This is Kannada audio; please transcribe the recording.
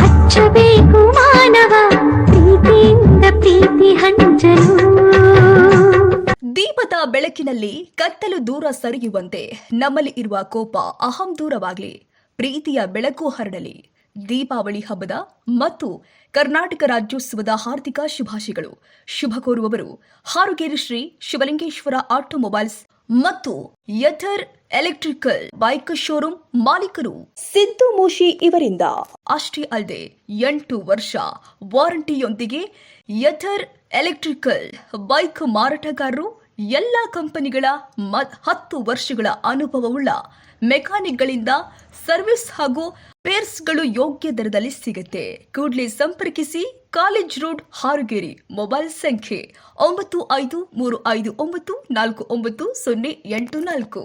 ಹಚ್ಚಬೇಕು ಮಾನವ, ಪ್ರೀತಿಯಿಂದ ಪ್ರೀತಿ ಹಂಚಲು. ದೀಪದ ಬೆಳಕಿನಲ್ಲಿ ಕತ್ತಲು ದೂರ ಸರಿಯುವಂತೆ ನಮ್ಮಲ್ಲಿ ಇರುವ ಕೋಪ ಅಹಂ ದೂರವಾಗಲಿ. ಪ್ರೀತಿಯ ಬೆಳಕು ಹರಡಲಿ. ದೀಪಾವಳಿ ಹಬ್ಬದ ಮತ್ತು ಕರ್ನಾಟಕ ರಾಜ್ಯೋತ್ಸವದ ಹಾರ್ದಿಕ ಶುಭಾಶಯಗಳು. ಶುಭ ಕೋರುವವರು ಹಾರುಗೇರಿ ಶ್ರೀ ಶಿವಲಿಂಗೇಶ್ವರ ಆಟೋಮೊಬೈಲ್ಸ್ ಮತ್ತು ಯಥರ್ ಎಲೆಕ್ಟ್ರಿಕಲ್ ಬೈಕ್ ಶೋರೂಮ್ ಮಾಲೀಕರು ಸಿದ್ದು ಮೋಶಿ ಇವರಿಂದ. ಅಷ್ಟೇ ಅಲ್ಲದೆ ಎಂಟು ವರ್ಷ ವಾರಂಟಿಯೊಂದಿಗೆ ಯಥರ್ ಎಲೆಕ್ಟ್ರಿಕಲ್ ಬೈಕ್ ಮಾರಾಟಗಾರರು ಎಲ್ಲ ಕಂಪನಿಗಳ ಹತ್ತು ವರ್ಷಗಳ ಅನುಭವವುಳ್ಳ ಮೆಕ್ಯಾನಿಕ್ಗಳಿಂದ ಸರ್ವಿಸ್ ಹಾಗೂ ಪೇರ್ಸ್ಗಳು ಯೋಗ್ಯ ದರದಲ್ಲಿ ಸಿಗುತ್ತೆ. ಕೂಡಲೇ ಸಂಪರ್ಕಿಸಿ ಕಾಲೇಜ್ ರೋಡ್ ಹಾರುಗೇರಿ, ಮೊಬೈಲ್ ಸಂಖ್ಯೆ ಒಂಬತ್ತು ಐದು ಮೂರು ಐದು ಒಂಬತ್ತು ನಾಲ್ಕು ಒಂಬತ್ತು ಸೊನ್ನೆ ಎಂಟು ನಾಲ್ಕು.